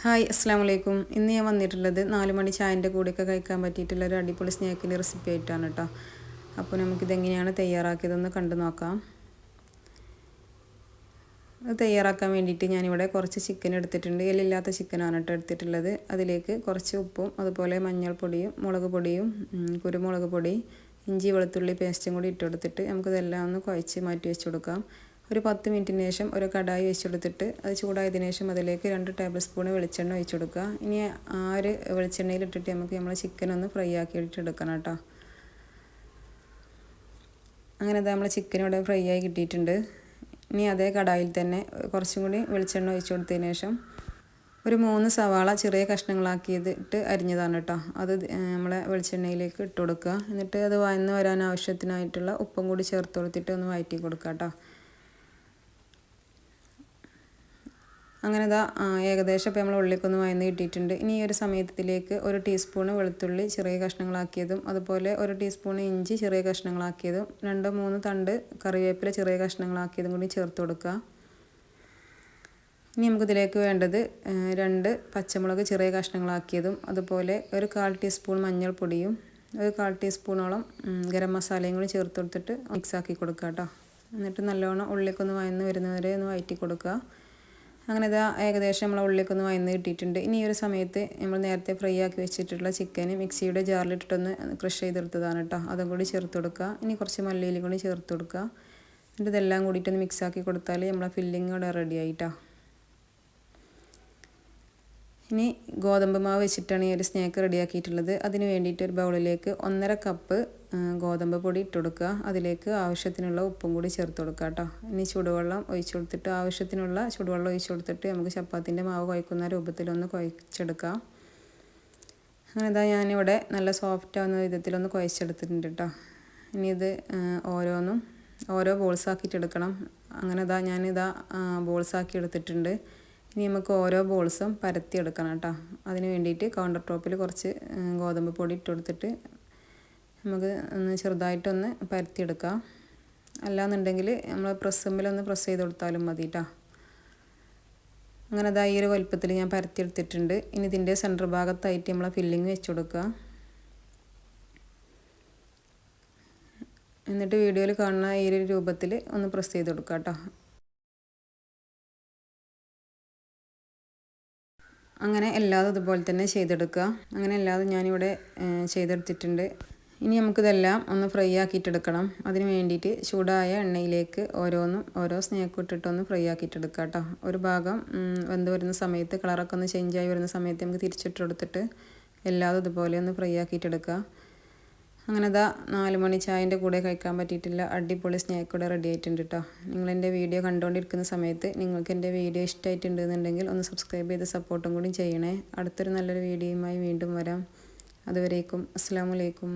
Hi അസ്സാം വലൈക്കും ഇന്ന് ഞാൻ വന്നിട്ടുള്ളത് നാല് മണി ചായന്റെ കൂടെയൊക്കെ കഴിക്കാൻ പറ്റിയിട്ടുള്ള ഒരു അടിപൊളി സ്നേഹത്തിന്റെ റെസിപ്പി ആയിട്ടാണ് കേട്ടോ അപ്പോൾ നമുക്കിതെങ്ങനെയാണ് തയ്യാറാക്കിയതെന്ന് കണ്ടു നോക്കാം. അത് തയ്യാറാക്കാൻ വേണ്ടിയിട്ട് ഞാനിവിടെ കുറച്ച് ചിക്കൻ എടുത്തിട്ടുണ്ട്. എല്ലില്ലാത്ത ചിക്കനാണ് കേട്ടോ എടുത്തിട്ടുള്ളത്. അതിലേക്ക് കുറച്ച് ഉപ്പും അതുപോലെ മഞ്ഞൾപ്പൊടിയും മുളക് പൊടിയും കുരുമുളക് പൊടി ഇഞ്ചി വെളുത്തുള്ളി പേസ്റ്റും കൂടി ഇട്ട് കൊടുത്തിട്ട് നമുക്കിതെല്ലാം ഒന്ന് കുഴച്ച് മാറ്റി വെച്ച് കൊടുക്കാം. ഒരു പത്ത് മിനിറ്റിന് ശേഷം ഒരു കടായി വെച്ചെടുത്തിട്ട് അത് ചൂടായതിനു ശേഷം അതിലേക്ക് രണ്ട് ടേബിൾ സ്പൂൺ വെളിച്ചെണ്ണ ഒഴിച്ചു കൊടുക്കുക ഇനി ആ ഒരു വെളിച്ചെണ്ണയിൽ ഇട്ടിട്ട് നമുക്ക് നമ്മൾ ചിക്കൻ ഒന്ന് ഫ്രൈ ആക്കി എടുക്കണം കേട്ടോ. അങ്ങനെ അത് നമ്മൾ ചിക്കൻ ഇവിടെ ഫ്രൈ ആയി കിട്ടിയിട്ടുണ്ട്. ഇനി അതേ കടായിൽ തന്നെ കുറച്ചും കൂടി വെളിച്ചെണ്ണ ഒഴിച്ചു കൊടുത്തതിന് ശേഷം ഒരു മൂന്ന് സവാള ചെറിയ കഷ്ണങ്ങളാക്കിയതിട്ട് അരിഞ്ഞതാണ് കേട്ടോ. അത് നമ്മളെ വെളിച്ചെണ്ണയിലേക്ക് ഇട്ട് കൊടുക്കുക. എന്നിട്ട് അത് വന്ന് വരാൻ ആവശ്യത്തിനായിട്ടുള്ള ഉപ്പും കൂടി ചേർത്ത് കൊടുത്തിട്ട് ഒന്ന് വയറ്റി കൊടുക്കുക കേട്ടോ. അങ്ങനെ ഇതാ ഏകദേശം ഇപ്പോൾ നമ്മൾ ഉള്ളിലേക്കൊന്ന് വയന്ന് കിട്ടിയിട്ടുണ്ട്. ഇനി ഈ ഒരു സമയത്തിലേക്ക് ഒരു ടീസ്പൂണ് വെളുത്തുള്ളി ചെറിയ കഷ്ണങ്ങളാക്കിയതും അതുപോലെ ഒരു ടീസ്പൂൺ ഇഞ്ചി ചെറിയ കഷ്ണങ്ങളാക്കിയതും രണ്ട് മൂന്ന് തണ്ട് കറിവേപ്പില ചെറിയ കഷ്ണങ്ങളാക്കിയതും കൂടി ചേർത്ത് കൊടുക്കുക. ഇനി നമുക്കിതിലേക്ക് വേണ്ടത് രണ്ട് പച്ചമുളക് ചെറിയ കഷ്ണങ്ങളാക്കിയതും അതുപോലെ ഒരു കാൽ ടീസ്പൂൺ മഞ്ഞൾപ്പൊടിയും ഒരു കാൽ ടീസ്പൂണോളം ഗരം മസാലയും കൂടി ചേർത്ത് കൊടുത്തിട്ട് മിക്സാക്കി കൊടുക്കുക കേട്ടോ. എന്നിട്ട് നല്ലോണം ഉള്ളിലേക്കൊന്ന് വയന്ന് വരുന്നവരെ ഒന്ന് വയറ്റി കൊടുക്കുക. അങ്ങനെ ഇതാ ഏകദേശം നമ്മളെ ഉള്ളിലേക്കൊന്ന് വയന്ന് കിട്ടിയിട്ടുണ്ട്. ഇനി ഈ ഒരു സമയത്ത് നമ്മൾ നേരത്തെ ഫ്രൈ ആക്കി വെച്ചിട്ടുള്ള ചിക്കൻ മിക്സിയുടെ ജാറിലിട്ടിട്ടൊന്ന് ക്രഷ് ചെയ്തെടുത്തതാണ് കേട്ടോ. അതും കൂടി ചേർത്ത് കൊടുക്കുക. ഇനി കുറച്ച് മല്ലിയിലും കൂടി ചേർത്ത് കൊടുക്കുക. എന്നിട്ട് ഇതെല്ലാം കൂടിയിട്ടൊന്ന് മിക്സ് ആക്കി കൊടുത്താൽ നമ്മളെ ഫില്ലിങ് ഇവിടെ റെഡി ആയിട്ടോ. ഇനി ഗോതമ്പ് മാവ് വെച്ചിട്ടാണ് ഈ ഒരു സ്നാക്ക് റെഡിയാക്കിയിട്ടുള്ളത് അതിന് വേണ്ടിയിട്ട് ഒരു ബൗളിലേക്ക് ഒന്നര കപ്പ് ഗോതമ്പ് പൊടി ഇട്ട് കൊടുക്കുക. അതിലേക്ക് ആവശ്യത്തിനുള്ള ഉപ്പും കൂടി ചേർത്ത് കൊടുക്കുക കേട്ടോ. ഇനി ചൂടുവെള്ളം ഒഴിച്ചു കൊടുത്തിട്ട് ആവശ്യത്തിനുള്ള ചൂടുവെള്ളം ഒഴിച്ചു കൊടുത്തിട്ട് നമുക്ക് ചപ്പാത്തിന്റെ മാവ് കുഴക്കുന്ന രൂപത്തിലൊന്ന് കുഴച്ചെടുക്കാം. അങ്ങനെ ഇതാ ഞാനിവിടെ നല്ല സോഫ്റ്റ് ആവുന്ന വിധത്തിലൊന്ന് കുഴച്ചെടുത്തിട്ടുണ്ട് കേട്ടോ. ഇനി ഇത് ഓരോന്നും ഓരോ ബോൾസ് ആക്കിയിട്ട് എടുക്കണം. അങ്ങനെ ഇതാ ഞാനിതാ ബോൾസ് ആക്കി എടുത്തിട്ടുണ്ട്. ഇനി നമുക്ക് ഓരോ ബോൾസും പരത്തി എടുക്കണം കേട്ടോ. അതിന് വേണ്ടിയിട്ട് കൗണ്ടർ ടോപ്പിൽ കുറച്ച് ഗോതമ്പ് പൊടി ഇട്ട് കൊടുത്തിട്ട് നമുക്ക് ഒന്ന് ചെറുതായിട്ടൊന്ന് പരത്തിയെടുക്കാം. അല്ലാന്നുണ്ടെങ്കിൽ നമ്മൾ പ്രസമ്മിലൊന്ന് പ്രസ് ചെയ്ത് കൊടുത്താലും മതി കേട്ടോ അങ്ങനെ അതാ ഈ ഒരു വലുപ്പത്തിൽ ഞാൻ പരത്തിയെടുത്തിട്ടുണ്ട്. ഇനി ഇതിന്റെ സെന്റർ ഭാഗത്തായിട്ട് നമ്മൾ ഫില്ലിങ് വെച്ച് കൊടുക്കുക. എന്നിട്ട് വീഡിയോയിൽ കാണുന്ന ഈ ഒരു രൂപത്തിൽ ഒന്ന് പ്രസ് ചെയ്ത് കൊടുക്കുക കേട്ടോ അങ്ങനെ എല്ലാതും ഇതുപോലെ തന്നെ ചെയ്തെടുക്കുക. അങ്ങനെ എല്ലാതും ഞാനിവിടെ ചെയ്തെടുത്തിട്ടുണ്ട്. ഇനി നമുക്കിതെല്ലാം ഒന്ന് ഫ്രൈ ആക്കിയിട്ടെടുക്കണം. അതിന് വേണ്ടിയിട്ട് ചൂടായ എണ്ണയിലേക്ക് ഓരോന്നും ഓരോ സ്നേക്ക് ഇട്ടിട്ടൊന്ന് ഫ്രൈ ആക്കിയിട്ടെടുക്കുക കേട്ടോ. ഒരു ഭാഗം വെന്ത് വരുന്ന സമയത്ത് കളറൊക്കെ ഒന്ന് ചേഞ്ച് ആയി വരുന്ന സമയത്ത് നമുക്ക് തിരിച്ചിട്ടെടുത്തിട്ട് എല്ലാതും ഇതുപോലെ ഒന്ന് ഫ്രൈ ആക്കിയിട്ടെടുക്കുക അങ്ങനെ ഇതാ നാല് മണി ചായന്റെ കൂടെ കഴിക്കാൻ പറ്റിയിട്ടില്ല. അടിപൊളി സ്നാക്ക് കൂടെ റെഡി ആയിട്ടുണ്ട് കേട്ടോ. നിങ്ങൾ എന്റെ വീഡിയോ കണ്ടുകൊണ്ടിരിക്കുന്ന സമയത്ത് നിങ്ങൾക്ക് എന്റെ വീഡിയോ ഇഷ്ടമായിട്ടുണ്ടെന്നുണ്ടെങ്കിൽ ഒന്ന് സബ്സ്ക്രൈബ് ചെയ്ത് സപ്പോർട്ടും കൂടി ചെയ്യണേ. അടുത്തൊരു നല്ലൊരു വീഡിയോയുമായി വീണ്ടും വരാം. അതുവരേക്കും അസ്സാം വലൈക്കും